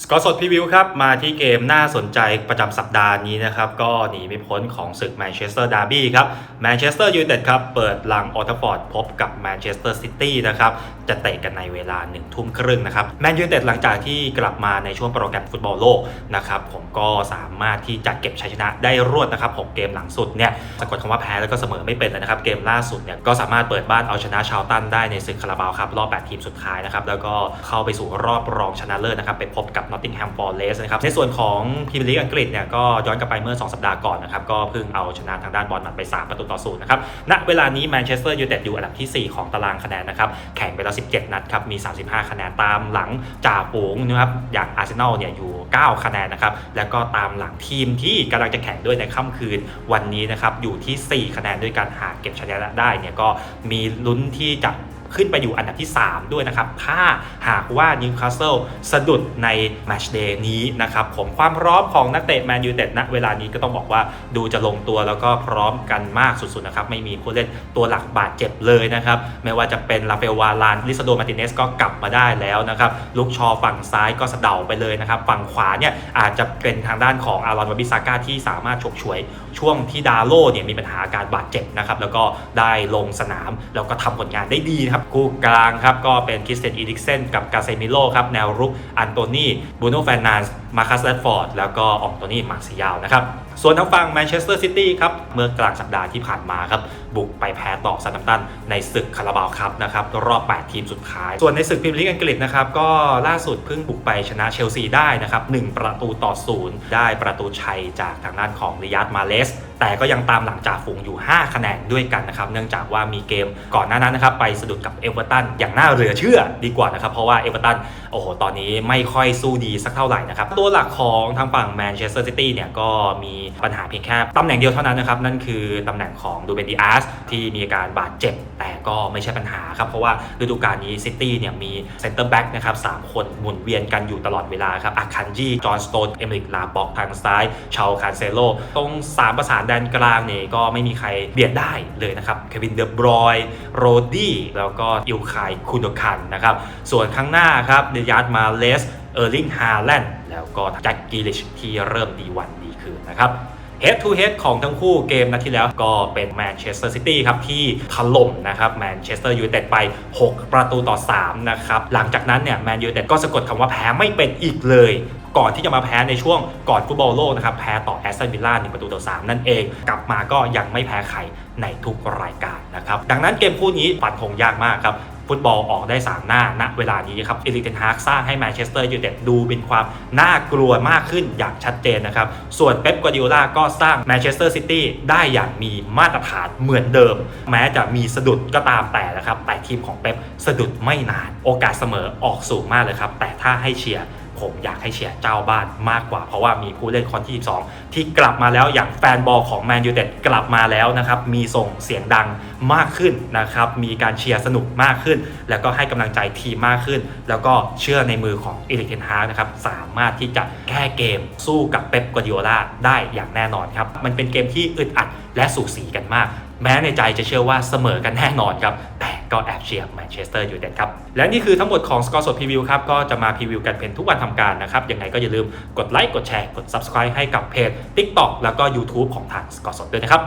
สกอร์สดพีวิวครับ มาที่เกมน่าสนใจประจำสัปดาห์นี้นะครับ ก็หนีไม่พ้นของศึกแมนเชสเตอร์ดาร์บี้ครับแมนเชสเตอร์ยูไนเต็ดครับ เปิดลังออทฟอร์ดพบกับแมนเชสเตอร์ซิตี้นะครับ จะเตะกันในเวลา1นึ่ทุ่มครึ่งนะครับแมนยูไนเต็ดหลังจากที่กลับมาในช่วงโปรแกรมฟุตบอลโลกนะครับ ผมก็สามารถที่จะเก็บชัยชนะได้รวดนะครับ6เกมหลังสุดเนี่ยสะกดคำว่าแพ้แล้วก็เสมอไม่เป็นเลยนะครับเกมล่าสุดเนี่ยก็สามารถเปิดบ้านเอาชนะชาวตันได้ในศึกคาราบาวครับรอบ8ทีมสุดท้ายนะครับแล้วก็เข้าไปสู่รอบรองชนะเลิศนะครับไปพบกับนอตติงแฮมฟอร์เรสนะครับในส่วนของพรีเมียร์ลีกอังกฤษเนี่ยก็ย้อนกลับไปเมื่อ 2 สัปดาห์ก่อนนะครับก็เพิ่งเอาชนะทางด้านบอลมันไป 3 ประตูต่อศูนย์นะครับณเวลานี้แมนเชสเตอร์ยูไนเต็ดอยู่อันดับทีสี่ 4 ของตารางคะแนนนะครับแข่งไปแล้ว 17 นัดครับมี 35 คะแนนตามหลังจ่าฝูงนะครับอย่างอาร์เซนอลเนี่ยอยู่ 9 คะแนนนะครับแล้วก็ตามหลังทีมที่กำลังจะแข่งด้วยในค่ำคืนวันนี้นะครับอยู่ที่ 4 คะแนนด้วยการหากเก็บชนะได้เนี่ยก็มีลุ้นที่จะ ขึ้นไปอยู่อันดับที่ 3 ด้วยนะครับ ถ้าหากว่านิวคาสเซิลสะดุดในแมชเดย์นี้นะครับผมความพร้อมของนักเตะแมนยูเต็ดณเวลานี้ก็ต้องบอกว่าดูจะลงตัวแล้วก็พร้อมกันมากสุดๆนะครับ ไม่มีผู้เล่นตัวหลักบาดเจ็บเลยนะครับ ไม่ว่าจะเป็นลาเฟลวาลานลิซาโดมาติเนสก็กลับมาได้แล้วนะครับลูกชอฝั่งซ้ายก็สะเดาไปเลยนะครับ ฝั่งขวาเนี่ยอาจจะเป็นทางด้านของอารอนวาบิซาก้าที่สามารถฉกฉวยช่วงที่ดาโลเนี่ยมีปัญหาอาการบาดเจ็บนะครับแล้วก็ได้ลงสนามแล้วก็ทำผลงานได้ดีนะครับคู่กลางครับก็เป็นคริสเตนอีดิกเซนกับกาเซมิโลครับแนวรุกอันโตนีบูโนแฟนนานส์มาคัสแรดฟอร์ดแล้วก็อองโตนีมาร์ซิยาลนะครับส่วนทางฝั่งแมนเชสเตอร์ซิตี้ครับเมื่อกลางสัปดาห์ที่ผ่านมาครับบุกไปแพ้ต่อซันตัมตัน ในศึกคาราบาวครับนะครับรอบ 8 ทีมสุดท้าย ส่วนในศึกพรีเมียร์ลีกอังกฤษนะครับก็ล่าสุดเพิ่งบุกไปชนะเชลซีได้นะครับ1ประตูต่อศูนย์ได้ประตูชัยจากทางด้านของริยัตมาเลส แต่ก็ยังตามหลังจากฝูงอยู่ 5 คะแนนด้วยกันนะครับ เนื่องจากว่ามีเกมก่อนหน้านั้นนะครับไปสะดุดกับเอเวอร์ตันอย่างน่าเหลือเชื่อดีกว่านะครับ เพราะว่าเอเวอร์ตันโอ้โห ตอนนี้ไม่ค่อยสู้ดีสักเท่าไหร่นะครับ ตัวหลักของทางฝั่งแมนเชสเตอร์ซิตี้เนี่ยก็มีปัญหาเพียงแค่ตำแหน่งเดียวเท่านั้นนะครับ นั่นคือตำแหน่งของดูเบนดิอาสที่มีอาการบาดเจ็บแต่ ก็ไม่ใช่ปัญหาครับ เพราะว่าฤดูกาลนี้ซิตี้เนี่ยมีเซนเตอร์แบ็กนะครับสามคนหมุนเวียนกันอยู่ตลอดเวลาครับอาคันจีจอห์นสโตน เอมริกลาบ็อกทางซ้ายชาวคานเซโลตรงสามประสานแดนกลางเนี่ยก็ไม่มีใครเบียดได้เลยนะครับเควินเดอบรอยโรดี้แล้วก็อิลคายคุนโดคันนะครับส่วนข้างหน้าครับเดียาร์ดมาเลสเออร์ลิงฮาแลนด์แล้วก็แจ็คกิลิชที่เริ่มดีวันดีคืนนะครับ Head to Head ของทั้งคู่เกมนัดที่แล้วก็เป็นแมนเชสเตอร์ซิตี้ครับที่ถล่มนะครับแมนเชสเตอร์ยูไนเต็ดไป 6 ประตูต่อ 3 นะครับ หลังจากนั้นเนี่ยแมนยูไนเต็ดก็สะกดคำว่าแพ้ไม่เป็นอีกเลยก่อนที่จะมาแพ้ในช่วงก่อนฟุตบอลโลกนะครับ แพ้ต่อแอสตันวิลล่า1ประตูต่อ 3 นั่นเอง กลับมาก็ยังไม่แพ้ใครในทุกรายการนะครับ ดังนั้นเกมคู่นี้ฟันธงยากมากครับ ฟุตบอลออกได้ 3 หน้าณเวลานี้ครับเอลิกเทนฮากสร้างให้แมนเชสเตอร์ยูไนเต็ดดูเป็นความน่ากลัวมากขึ้นอย่างชัดเจนนะครับ ส่วนเป๊ปกัวดิโอลาก็สร้างแมนเชสเตอร์ซิตี้ได้อย่างมีมาตรฐานเหมือนเดิม แม้จะมีสะดุดก็ตามแต่นะครับแต่ทีมของเป๊ปสะดุดไม่นาน โอกาสเสมอออกสูงมากเลยครับแต่ถ้าให้เชียร์ ผมอยากให้เชียร์เจ้าบ้านมากกว่า เพราะว่ามีผู้เล่นคนที่12ที่กลับมาแล้วอย่างแฟนบอลของแมนยูเต็ดกลับมาแล้วนะครับ มีส่งเสียงดังมากขึ้นนะครับ มีการเชียร์สนุกมากขึ้น แล้วก็ให้กำลังใจทีมมากขึ้น แล้วก็เชื่อในมือของเอริกเทนฮากนะครับสามารถที่จะแก้เกมสู้กับเป๊ปกัวดิโอลาได้อย่างแน่นอนครับมันเป็นเกมที่อึดอัดและสูสีกันมาก แม้ในใจจะเชื่อว่าเสมอกันแน่นอนครับ แต่ก็แอบเชียร์แมนเชสเตอร์อยู่เด็ดครับ และนี่คือทั้งหมดของสกอร์สดพรีวิวครับ ก็จะมาพรีวิวกันเป็นทุกวันทำการนะครับ ยังไงก็อย่าลืมกดไลค์กดแชร์กด Subscribe ให้กับเพจ TikTok แล้วก็ YouTube ของทางสกอร์สดด้วยนะครับ